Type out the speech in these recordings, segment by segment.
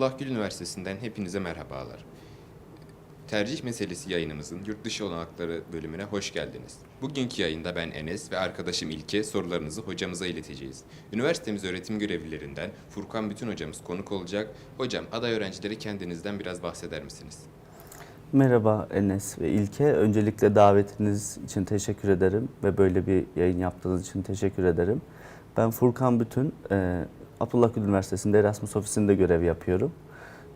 Abdullah Gül Üniversitesi'nden hepinize merhabalar. Tercih meselesi yayınımızın yurt dışı olanakları bölümüne hoş geldiniz. Bugünkü yayında ben Enes ve arkadaşım İlke sorularınızı hocamıza ileteceğiz. Üniversitemiz öğretim görevlilerinden Furkan Bütün hocamız konuk olacak. Hocam aday öğrencileri kendinizden biraz bahseder misiniz? Merhaba Enes ve İlke. Öncelikle davetiniz için teşekkür ederim ve böyle bir yayın yaptığınız için teşekkür ederim. Ben Furkan Bütün, e, Abdullah Gül Üniversitesi'nde Erasmus ofisinde görev yapıyorum.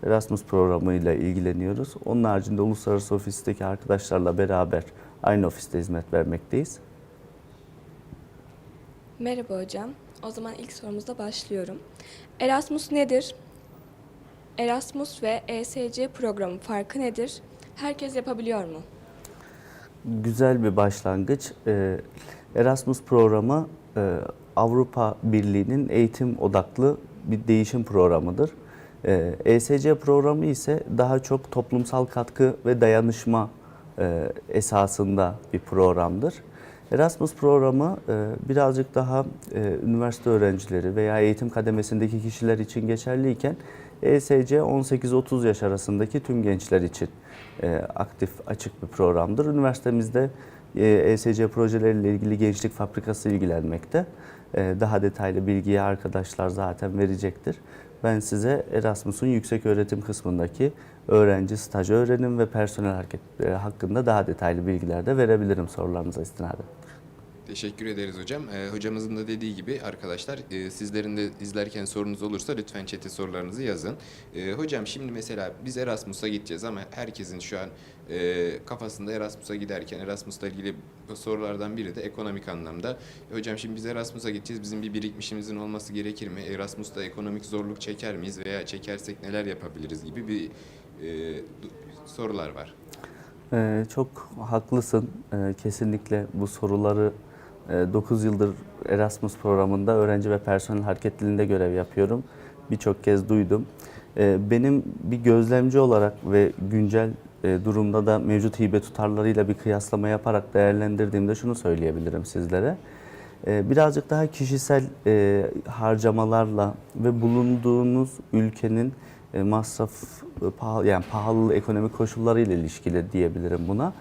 Erasmus programıyla ilgileniyoruz. Onun haricinde uluslararası ofisteki arkadaşlarla beraber aynı ofiste hizmet vermekteyiz. Merhaba hocam. O zaman ilk sorumuzda başlıyorum. Erasmus nedir? Erasmus ve ESC programı farkı nedir? Herkes yapabiliyor mu? Güzel bir başlangıç. Ee, Erasmus programı e, Avrupa Birliği'nin eğitim odaklı bir değişim programıdır. Ee, ESC programı ise daha çok toplumsal katkı ve dayanışma e, esasında bir programdır. Erasmus programı e, birazcık daha e, üniversite öğrencileri veya eğitim kademesindeki kişiler için geçerliyken ESC 18-30 yaş arasındaki tüm gençler için e, aktif, açık bir programdır. Üniversitemizde e, ESC projeleriyle ilgili gençlik fabrikası ilgilenmekte. E, Daha detaylı bilgiyi arkadaşlar zaten verecektir. Ben size Erasmus'un yüksek öğretim kısmındaki öğrenci, staj öğrenim ve personel hareketleri hakkında daha detaylı bilgiler de verebilirim sorularınıza istinaden. Teşekkür ederiz hocam. Ee, hocamızın da dediği gibi arkadaşlar e, sizlerin de izlerken sorunuz olursa lütfen chat'e sorularınızı yazın. Ee, hocam şimdi mesela biz Erasmus'a gideceğiz ama herkesin şu an e, kafasında Erasmus'a giderken Erasmus'la ilgili sorulardan biri de ekonomik anlamda. E, hocam şimdi biz Erasmus'a gideceğiz. Bizim bir birikmişimizin olması gerekir mi? Erasmus'ta ekonomik zorluk çeker miyiz veya çekersek neler yapabiliriz gibi bir e, sorular var. Ee, çok haklısın. Ee, kesinlikle bu soruları 9 yıldır Erasmus programında öğrenci ve personel hareketliliğinde görev yapıyorum. Birçok kez duydum. Ee, benim bir gözlemci olarak ve güncel e, durumda da mevcut hibe tutarlarıyla bir kıyaslama yaparak değerlendirdiğimde şunu söyleyebilirim sizlere. Ee, Birazcık daha kişisel e, harcamalarla ve bulunduğunuz ülkenin e, masraf yani pahalı ekonomik koşullarıyla ilişkili diyebilirim buna.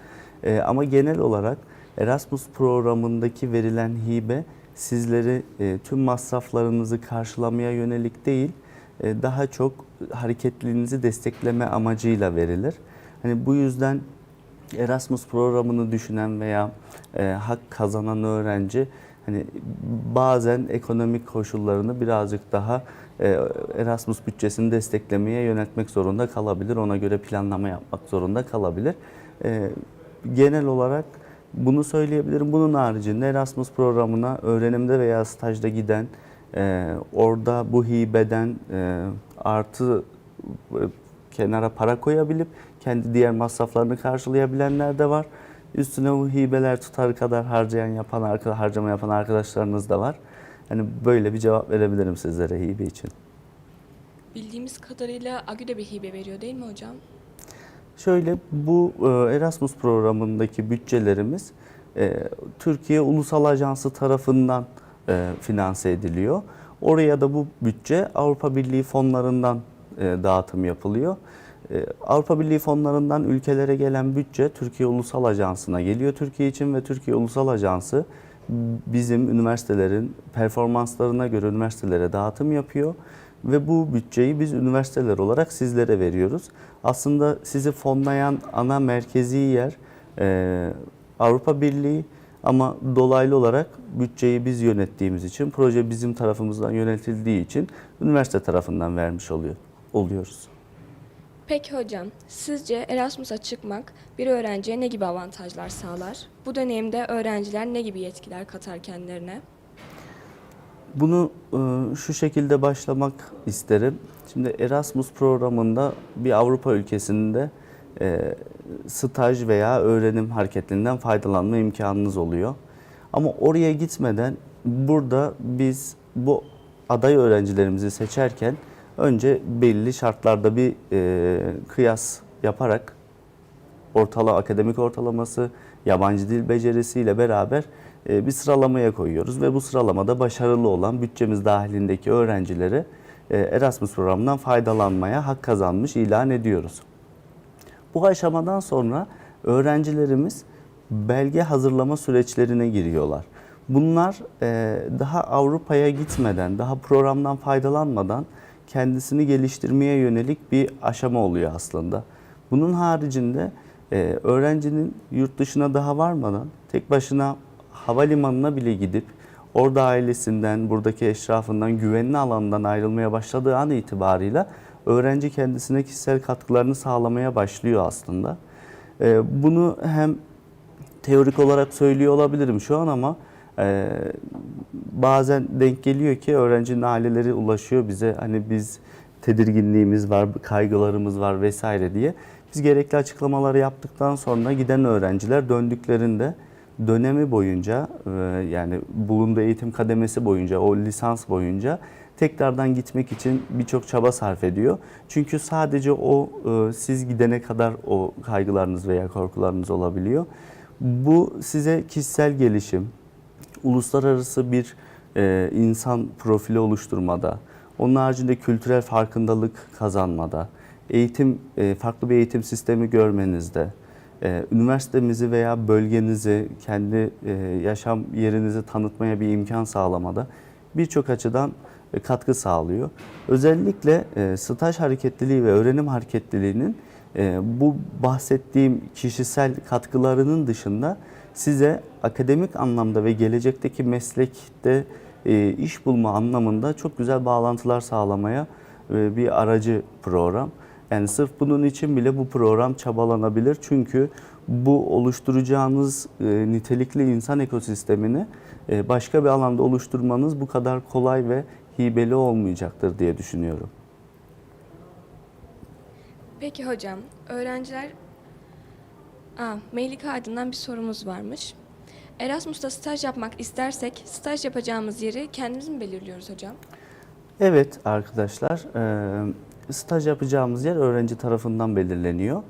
Ama genel olarak Erasmus programındaki verilen hibe sizleri e, tüm masraflarınızı karşılamaya yönelik değil, e, daha çok hareketliliğinizi destekleme amacıyla verilir. Hani bu yüzden Erasmus programını düşünen veya e, hak kazanan öğrenci hani bazen ekonomik koşullarını birazcık daha e, Erasmus bütçesini desteklemeye yöneltmek zorunda kalabilir. Ona göre planlama yapmak zorunda kalabilir. E, genel olarak bunu söyleyebilirim. Bunun haricinde Erasmus programına öğrenimde veya stajda giden, e, orada bu hibeden e, artı e, kenara para koyabilip kendi diğer masraflarını karşılayabilenler de var. Üstüne bu hibeler tutar kadar harcayan yapan arka- harcama yapan arkadaşlarınız da var. Hani böyle bir cevap verebilirim sizlere hibe için. Bildiğimiz kadarıyla AGÜ de bir hibe veriyor değil mi hocam? Şöyle bu e, Erasmus programındaki bütçelerimiz e, Türkiye Ulusal Ajansı tarafından e, finanse ediliyor. Oraya da bu bütçe Avrupa Birliği fonlarından dağıtım yapılıyor. Avrupa Birliği fonlarından ülkelere gelen bütçe Türkiye Ulusal Ajansı'na geliyor Türkiye için ve Türkiye Ulusal Ajansı bizim üniversitelerin performanslarına göre üniversitelere dağıtım yapıyor ve bu bütçeyi biz üniversiteler olarak sizlere veriyoruz. Aslında sizi fonlayan ana merkezi yer e, Avrupa Birliği ama dolaylı olarak bütçeyi biz yönettiğimiz için, proje bizim tarafımızdan yönetildiği için üniversite tarafından vermiş oluyor oluyoruz. Peki hocam, sizce Erasmus'a çıkmak bir öğrenciye ne gibi avantajlar sağlar? Bu dönemde öğrenciler ne gibi yetkiler katar kendilerine? Bunu e, şu şekilde başlamak isterim. Şimdi Erasmus programında bir Avrupa ülkesinde e, staj veya öğrenim hareketinden faydalanma imkanınız oluyor. Ama oraya gitmeden burada biz bu aday öğrencilerimizi seçerken önce belli şartlarda bir e, kıyas yaparak ortala akademik ortalaması, yabancı dil becerisiyle beraber bir sıralamaya koyuyoruz ve bu sıralamada başarılı olan bütçemiz dahilindeki öğrencilere e, Erasmus programından faydalanmaya hak kazanmış ilan ediyoruz. Bu aşamadan sonra öğrencilerimiz belge hazırlama süreçlerine giriyorlar. Bunlar e, daha Avrupa'ya gitmeden, daha programdan faydalanmadan kendisini geliştirmeye yönelik bir aşama oluyor aslında. Bunun haricinde e, öğrencinin yurt dışına daha varmadan tek başına havalimanına bile gidip orada ailesinden, buradaki eşrafından, güvenli alandan ayrılmaya başladığı an itibarıyla öğrenci kendisine kişisel katkılarını sağlamaya başlıyor aslında. E, bunu hem teorik olarak söylüyor olabilirim şu an ama e, bazen denk geliyor ki öğrencinin aileleri ulaşıyor bize hani biz tedirginliğimiz var, kaygılarımız var vesaire diye. Biz gerekli açıklamaları yaptıktan sonra giden öğrenciler döndüklerinde dönemi boyunca e, yani bulunduğu eğitim kademesi boyunca o lisans boyunca tekrardan gitmek için birçok çaba sarf ediyor. Çünkü sadece o e, siz gidene kadar o kaygılarınız veya korkularınız olabiliyor. Bu size kişisel gelişim, uluslararası bir e, insan profili oluşturmada, onun haricinde kültürel farkındalık kazanmada, eğitim farklı bir eğitim sistemi görmenizde, e, üniversitemizi veya bölgenizi, kendi e, yaşam yerinizi tanıtmaya bir imkan sağlamada birçok açıdan e, katkı sağlıyor. Özellikle e, staj hareketliliği ve öğrenim hareketliliğinin bu bahsettiğim kişisel katkılarının dışında size akademik anlamda ve gelecekteki meslekte iş bulma anlamında çok güzel bağlantılar sağlamaya bir aracı program. Yani sırf bunun için bile bu program çabalanabilir. Çünkü bu oluşturacağınız e, nitelikli insan ekosistemini e, başka bir alanda oluşturmanız bu kadar kolay ve hibeli olmayacaktır diye düşünüyorum. Peki hocam, öğrenciler... Aa, Melike Aydın'dan bir sorumuz varmış. Erasmus'ta staj yapmak istersek staj yapacağımız yeri kendimiz mi belirliyoruz hocam? Evet arkadaşlar, e, staj yapacağımız yer öğrenci tarafından belirleniyor.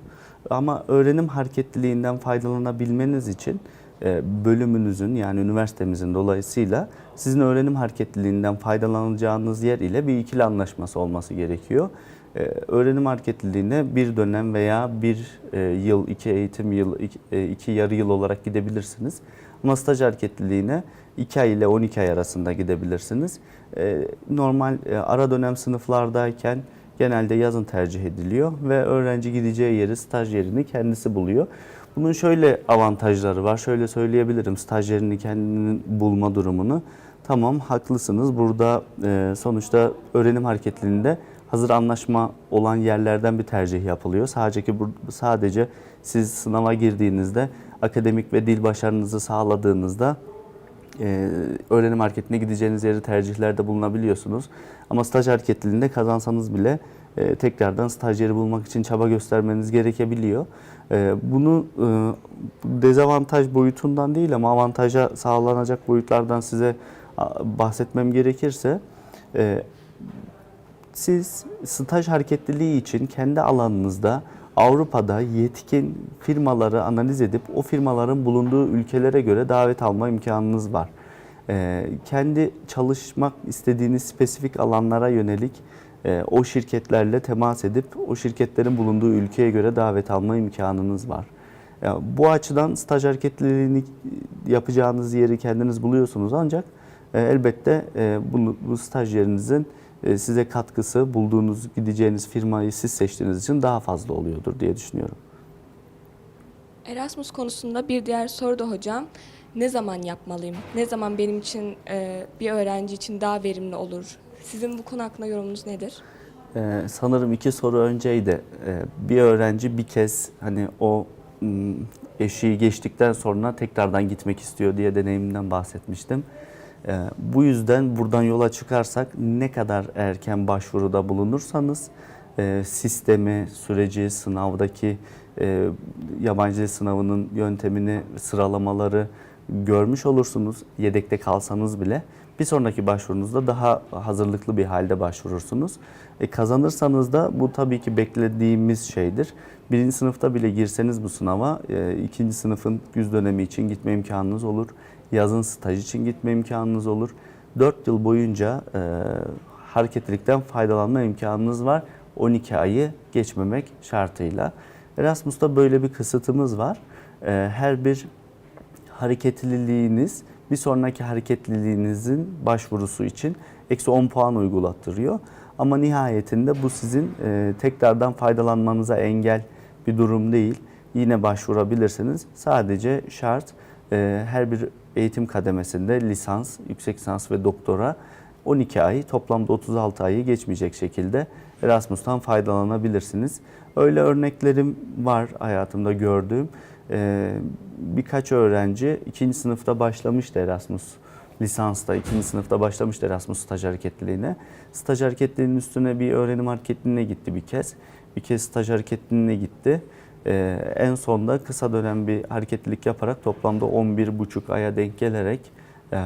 Ama öğrenim hareketliliğinden faydalanabilmeniz için e, bölümünüzün yani üniversitemizin dolayısıyla sizin öğrenim hareketliliğinden faydalanacağınız yer ile bir ikili anlaşması olması gerekiyor. E, öğrenim hareketliliğine bir dönem veya bir e, yıl, iki eğitim yıl, iki, yarı yıl olarak gidebilirsiniz. Ama staj hareketliliğine 2 ay ile 12 ay arasında gidebilirsiniz. Normal ara dönem sınıflardayken genelde yazın tercih ediliyor ve öğrenci gideceği yeri, staj yerini kendisi buluyor. Bunun şöyle avantajları var. Şöyle söyleyebilirim staj yerini kendinin bulma durumunu. Tamam haklısınız. Burada e, sonuçta öğrenim hareketliliğinde hazır anlaşma olan yerlerden bir tercih yapılıyor. Sadece ki sadece siz sınava girdiğinizde akademik ve dil başarınızı sağladığınızda e, öğrenim hareketine gideceğiniz yeri tercihlerde bulunabiliyorsunuz. Ama staj hareketliliğinde kazansanız bile e, tekrardan stajyeri bulmak için çaba göstermeniz gerekebiliyor. E, bunu e, dezavantaj boyutundan değil ama avantaja sağlanacak boyutlardan size bahsetmem gerekirse e, siz staj hareketliliği için kendi alanınızda Avrupa'da yetkin firmaları analiz edip o firmaların bulunduğu ülkelere göre davet alma imkanınız var. Ee, kendi çalışmak istediğiniz spesifik alanlara yönelik e, o şirketlerle temas edip o şirketlerin bulunduğu ülkeye göre davet alma imkanınız var. Bu açıdan staj hareketliliğini yapacağınız yeri kendiniz buluyorsunuz ancak e, elbette e, bunu, bu staj yerinizin size katkısı bulduğunuz, gideceğiniz firmayı siz seçtiğiniz için daha fazla oluyordur diye düşünüyorum. Erasmus konusunda bir diğer soru da hocam. Ne zaman yapmalıyım? Ne zaman benim için e, bir öğrenci için daha verimli olur? Sizin bu konu hakkında yorumunuz nedir? Ee, sanırım iki soru önceydi. Ee, bir öğrenci bir kez hani o eşiği geçtikten sonra tekrardan gitmek istiyor diye deneyimden bahsetmiştim. Ee, bu yüzden buradan yola çıkarsak ne kadar erken başvuruda bulunursanız e, sistemi, süreci, sınavdaki e, yabancı sınavının yöntemini, sıralamaları görmüş olursunuz. Yedekte kalsanız bile bir sonraki başvurunuzda daha hazırlıklı bir halde başvurursunuz. E, kazanırsanız da bu tabii ki beklediğimiz şeydir. Birinci sınıfta bile girseniz bu sınava e, ikinci sınıfın güz dönemi için gitme imkanınız olur. Yazın staj için gitme imkanınız olur. 4 yıl boyunca e, hareketlilikten faydalanma imkanınız var. 12 ayı geçmemek şartıyla. Erasmus'ta böyle bir kısıtımız var. Ee, Her bir hareketliliğiniz bir sonraki hareketliliğinizin başvurusu için eksi 10 puan uygulattırıyor. Ama nihayetinde bu sizin e, tekrardan faydalanmanıza engel bir durum değil. Yine başvurabilirsiniz. Sadece şart e, her bir eğitim kademesinde lisans, yüksek lisans ve doktora 12 ay toplamda 36 ayı geçmeyecek şekilde Erasmus'tan faydalanabilirsiniz. Öyle örneklerim var hayatımda gördüğüm. Ee, birkaç öğrenci ikinci sınıfta başlamıştı Erasmus lisansta, ikinci sınıfta başlamıştı Erasmus staj hareketliliğine. Staj hareketliliğinin üstüne bir öğrenim hareketliliğine gitti bir kez. Bir kez staj hareketliliğine gitti. Ee, en sonda kısa dönem bir hareketlilik yaparak toplamda 11,5 aya denk gelerek e,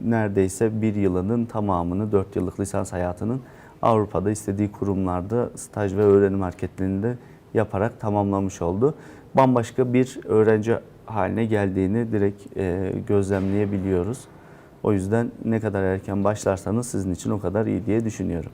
neredeyse bir yılının tamamını, 4 yıllık lisans hayatının Avrupa'da istediği kurumlarda staj ve öğrenim hareketliliğinde yaparak tamamlamış oldu. Bambaşka bir öğrenci haline geldiğini direkt e, gözlemleyebiliyoruz. O yüzden ne kadar erken başlarsanız sizin için o kadar iyi diye düşünüyorum.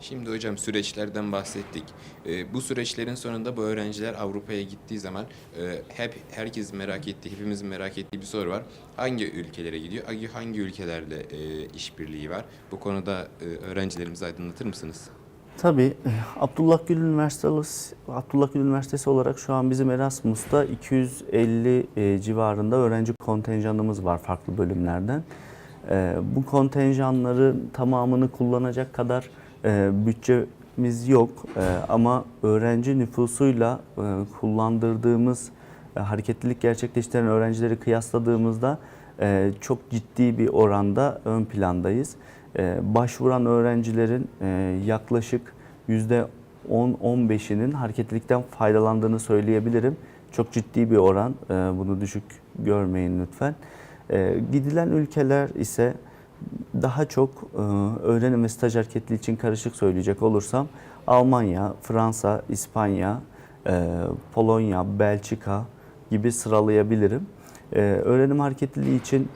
Şimdi hocam süreçlerden bahsettik. Ee, bu süreçlerin sonunda bu öğrenciler Avrupa'ya gittiği zaman e, hep herkes merak ettiği, hepimizin merak ettiği bir soru var. Hangi ülkelere gidiyor? Hangi ülkelerle e, işbirliği var? Bu konuda e, öğrencilerimizi aydınlatır mısınız? Tabii e, Abdullah Gül Üniversitesi Abdullah Gül Üniversitesi olarak şu an bizim Erasmus'ta 250 e, civarında öğrenci kontenjanımız var farklı bölümlerden. E, Bu kontenjanların tamamını kullanacak kadar e, bütçemiz yok E, ama öğrenci nüfusuyla e, kullandırdığımız e, hareketlilik gerçekleştiren öğrencileri kıyasladığımızda e, çok ciddi bir oranda ön plandayız. E, Başvuran öğrencilerin e, yaklaşık %10-15'inin hareketlilikten faydalandığını söyleyebilirim. Çok ciddi bir oran. E, Bunu düşük görmeyin lütfen. E, Gidilen ülkeler ise daha çok e, öğrenim ve staj hareketliği için karışık söyleyecek olursam Almanya, Fransa, İspanya, e, Polonya, Belçika gibi sıralayabilirim. Öğrenim hareketliliği için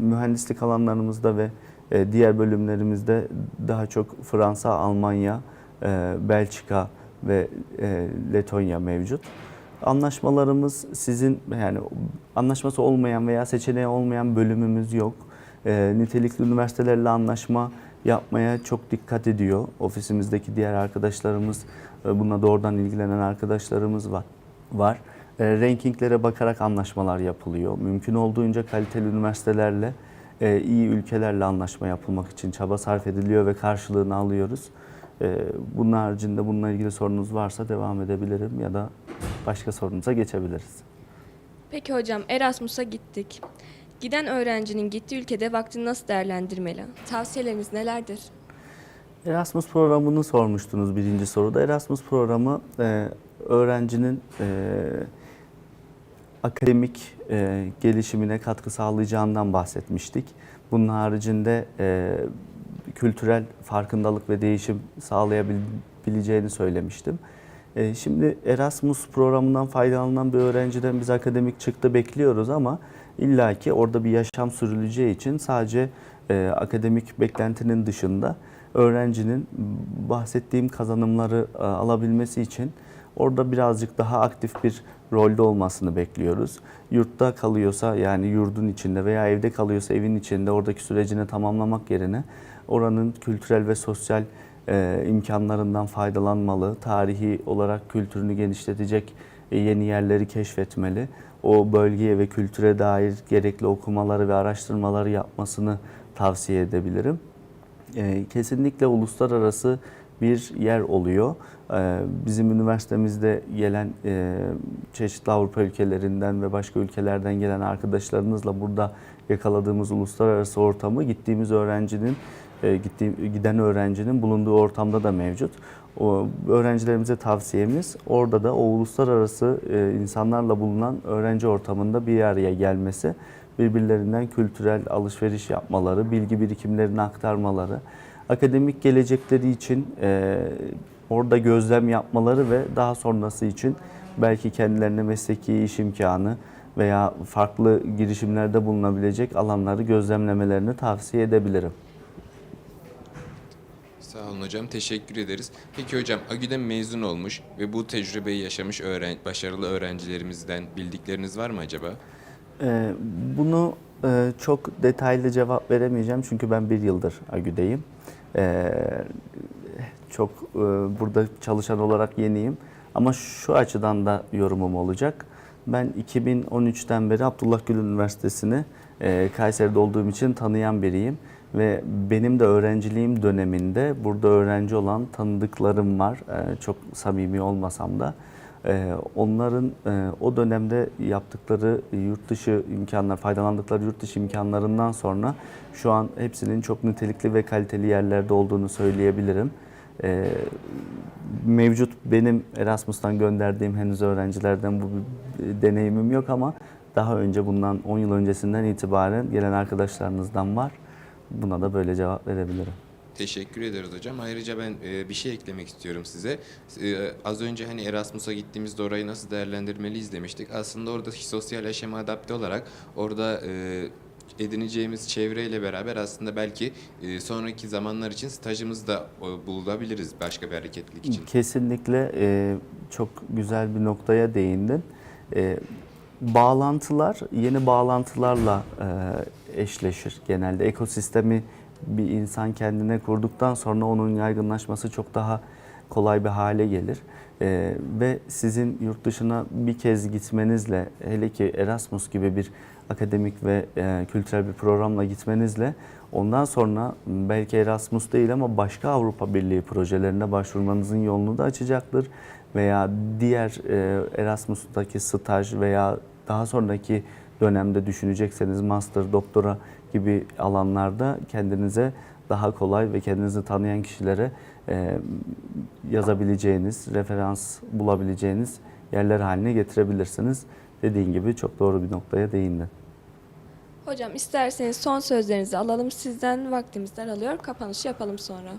mühendislik alanlarımızda ve e, diğer bölümlerimizde daha çok Fransa, Almanya, e, Belçika ve e, Letonya mevcut. Anlaşmalarımız sizin yani anlaşması olmayan veya seçeneği olmayan bölümümüz yok. Nitelikli üniversitelerle anlaşma yapmaya çok dikkat ediyor. Ofisimizdeki diğer arkadaşlarımız, e, bununla doğrudan ilgilenen arkadaşlarımız var. var. E, rankinglere bakarak anlaşmalar yapılıyor. Mümkün olduğunca kaliteli üniversitelerle, e, iyi ülkelerle anlaşma yapılmak için çaba sarf ediliyor ve karşılığını alıyoruz. E, bunun haricinde bununla ilgili sorunuz varsa devam edebilirim ya da başka sorunuza geçebiliriz. Peki hocam Erasmus'a gittik. Giden öğrencinin gittiği ülkede vaktini nasıl değerlendirmeli? Tavsiyeleriniz nelerdir? Erasmus programını sormuştunuz birinci soruda. Erasmus programı e, öğrencinin e, akademik e, gelişimine katkı sağlayacağından bahsetmiştik. Bunun haricinde e, kültürel farkındalık ve değişim sağlayabileceğini söylemiştim. E, şimdi Erasmus programından faydalanan bir öğrenciden biz akademik çıktı bekliyoruz ama illaki orada bir yaşam sürüleceği için sadece e, akademik beklentinin dışında öğrencinin bahsettiğim kazanımları e, alabilmesi için orada birazcık daha aktif bir rolde olmasını bekliyoruz. Yurtta kalıyorsa yani yurdun içinde veya evde kalıyorsa evin içinde oradaki sürecini tamamlamak yerine oranın kültürel ve sosyal e, imkanlarından faydalanmalı. Tarihi olarak kültürünü genişletecek e, yeni yerleri keşfetmeli. O bölgeye ve kültüre dair gerekli okumaları ve araştırmaları yapmasını tavsiye edebilirim. E, kesinlikle uluslararası bir yer oluyor. E, bizim üniversitemizde gelen e, çeşitli Avrupa ülkelerinden ve başka ülkelerden gelen arkadaşlarımızla burada yakaladığımız uluslararası ortamı gittiğimiz öğrencinin e, gittiğim, giden öğrencinin bulunduğu ortamda da mevcut. O öğrencilerimize tavsiyemiz orada da o uluslararası e, insanlarla bulunan öğrenci ortamında bir araya gelmesi, birbirlerinden kültürel alışveriş yapmaları, bilgi birikimlerini aktarmaları, akademik gelecekleri için e, orada gözlem yapmaları ve daha sonrası için belki kendilerine mesleki iş imkanı veya farklı girişimlerde bulunabilecek alanları gözlemlemelerini tavsiye edebilirim. Sağ olun hocam, teşekkür ederiz. Peki hocam, AGÜ'den mezun olmuş ve bu tecrübeyi yaşamış öğren başarılı öğrencilerimizden bildikleriniz var mı acaba? Ee, bunu e, çok detaylı cevap veremeyeceğim çünkü ben bir yıldır AGÜ'deyim. Ee, çok e, burada çalışan olarak yeniyim. Ama şu açıdan da yorumum olacak. Ben 2013'ten beri Abdullah Gül Üniversitesi'ni e, Kayseri'de olduğum için tanıyan biriyim. Ve benim de öğrenciliğim döneminde burada öğrenci olan tanıdıklarım var. E, çok samimi olmasam da. Ee, onların e, o dönemde yaptıkları yurt dışı imkanlar, faydalandıkları yurt dışı imkanlarından sonra şu an hepsinin çok nitelikli ve kaliteli yerlerde olduğunu söyleyebilirim. Ee, Mevcut benim Erasmus'tan gönderdiğim henüz öğrencilerden bu deneyimim yok ama daha önce bundan 10 yıl öncesinden itibaren gelen arkadaşlarınızdan var. Buna da böyle cevap verebilirim. Teşekkür ederiz hocam. Ayrıca ben e, bir şey eklemek istiyorum size. E, az önce hani Erasmus'a gittiğimizde orayı nasıl değerlendirmeliyiz demiştik. Aslında orada sosyal aşama adapte olarak orada e, edineceğimiz çevreyle beraber aslında belki e, sonraki zamanlar için stajımızı da e, bulabiliriz başka bir hareketlilik için. Kesinlikle e, çok güzel bir noktaya değindin. E, bağlantılar yeni bağlantılarla e, eşleşir genelde. Ekosistemi bir insan kendine kurduktan sonra onun yaygınlaşması çok daha kolay bir hale gelir. E, ve sizin yurt dışına bir kez gitmenizle, hele ki Erasmus gibi bir akademik ve e, kültürel bir programla gitmenizle ondan sonra belki Erasmus değil ama başka Avrupa Birliği projelerine başvurmanızın yolunu da açacaktır. Veya diğer e, Erasmus'taki staj veya daha sonraki dönemde düşünecekseniz master, doktora gibi alanlarda kendinize daha kolay ve kendinizi tanıyan kişilere e, yazabileceğiniz, referans bulabileceğiniz yerler haline getirebilirsiniz. Dediğin gibi çok doğru bir noktaya değindin. Hocam isterseniz son sözlerinizi alalım sizden. Vaktimiz daralıyor. Kapanışı yapalım sonra.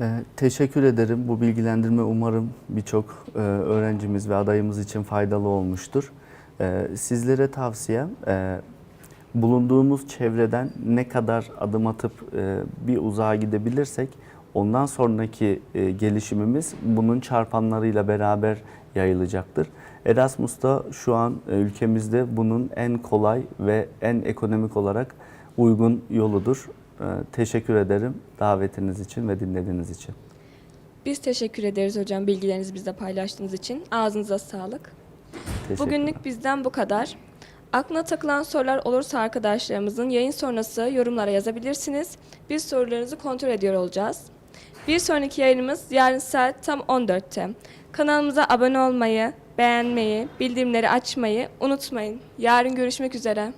Ee, teşekkür ederim. Bu bilgilendirme umarım birçok e, öğrencimiz ve adayımız için faydalı olmuştur. Ee, sizlere tavsiyem e, bulunduğumuz çevreden ne kadar adım atıp e, bir uzağa gidebilirsek ondan sonraki e, gelişimimiz bunun çarpanlarıyla beraber yayılacaktır. Erasmus'ta şu an e, ülkemizde bunun en kolay ve en ekonomik olarak uygun yoludur. E, Teşekkür ederim davetiniz için ve dinlediğiniz için. Biz teşekkür ederiz hocam bilgilerinizi bizle paylaştığınız için. Ağzınıza sağlık. Bugünlük bizden bu kadar. Aklına takılan sorular olursa arkadaşlarımızın yayın sonrası yorumlara yazabilirsiniz. Biz sorularınızı kontrol ediyor olacağız. Bir sonraki yayınımız yarın saat tam 14'te. Kanalımıza abone olmayı, beğenmeyi, bildirimleri açmayı unutmayın. Yarın görüşmek üzere.